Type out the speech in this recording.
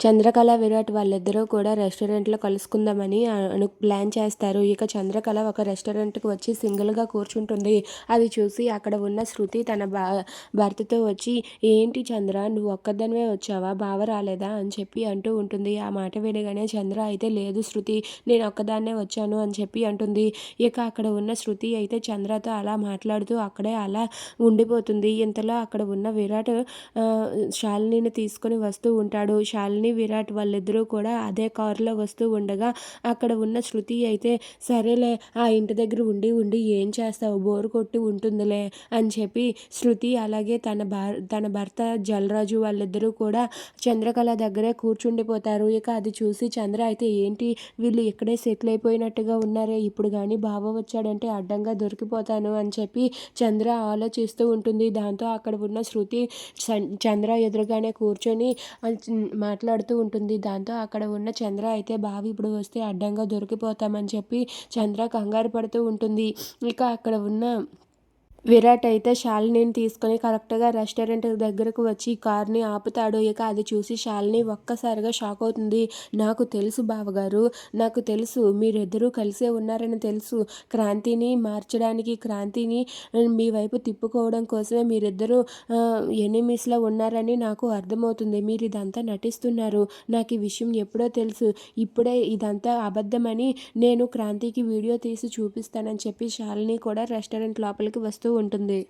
చంద్రకళ విరాట్ వాళ్ళిద్దరూ కూడా రెస్టారెంట్లో కలుసుకుందామని అను ప్లాన్ చేస్తారు. ఇక చంద్రకళ ఒక రెస్టారెంట్కి వచ్చి సింగిల్గా కూర్చుంటుంది. అది చూసి అక్కడ ఉన్న శృతి తన భా భర్తతో వచ్చి ఏంటి చంద్ర నువ్వు ఒక్కదానివే వచ్చావా? బావ రాలేదా? అని చెప్పి అంటూ ఉంటుంది. ఆ మాట వినగానే చంద్ర అయితే లేదు శృతి నేను ఒక్కదాన్నే వచ్చాను అని చెప్పి అంటుంది. ఇక అక్కడ ఉన్న శృతి అయితే చంద్రతో అలా మాట్లాడుతూ అక్కడే అలా ఉండిపోతుంది. ఇంతలో అక్కడ ఉన్న విరాట్ శాలినిని తీసుకొని వస్తూ ఉంటాడు. శాలిని విరాట్ వాళ్ళిద్దరూ కూడా అదే కారులో వస్తూ ఉండగా అక్కడ ఉన్న శృతి అయితే సరేలే ఆ ఇంటి దగ్గర ఉండి ఉండి ఏం చేస్తావు? బోరు కొట్టి ఉంటుందిలే అని చెప్పి శృతి అలాగే తన భార్ తన భర్త జలరాజు వాళ్ళిద్దరూ కూడా చంద్రకళ దగ్గరే కూర్చుండిపోతారు. ఇక అది చూసి చంద్ర అయితే ఏంటి? వీళ్ళు ఇక్కడే సెటిల్ అయిపోయినట్టుగా ఉన్నారే. ఇప్పుడు కానీ బావ వచ్చాడంటే అడ్డంగా దొరికిపోతాను అని చెప్పి చంద్ర ఆలోచిస్తూ ఉంటుంది. దాంతో అక్కడ ఉన్న శృతి చంద్ర ఎదురుగానే కూర్చొని మాట్లాడుతూ ఉంటుంది. దాంతో అక్కడ ఉన్న చంద్ర అయితే బావి ఇప్పుడు వస్తే అడ్డంగా దొరికిపోతామని చెప్పి చంద్ర కంగారు పడుతూ ఉంటుంది. ఇక అక్కడ ఉన్న విరాట్ అయితే శాలినిని తీసుకొని కరెక్ట్గా రెస్టారెంట్ దగ్గరకు వచ్చి కార్ని ఆపుతాడు. ఇక అది చూసి శాలిని ఒక్కసారిగా షాక్ అవుతుంది. నాకు తెలుసు బావగారు నాకు తెలుసు మీరిద్దరూ కలిసే ఉన్నారని తెలుసు. క్రాంతిని మార్చడానికి క్రాంతిని మీ వైపు తిప్పుకోవడం కోసమే మీరిద్దరూ ఎనిమిస్లో ఉన్నారని నాకు అర్థమవుతుంది. మీరు ఇదంతా నటిస్తున్నారు. నాకు ఈ విషయం ఎప్పుడో తెలుసు. ఇప్పుడే ఇదంతా అబద్ధమని నేను క్రాంతికి వీడియో తీసి చూపిస్తానని చెప్పి శాలిని కూడా రెస్టారెంట్ లోపలికి వస్తూ ఉంటుంది.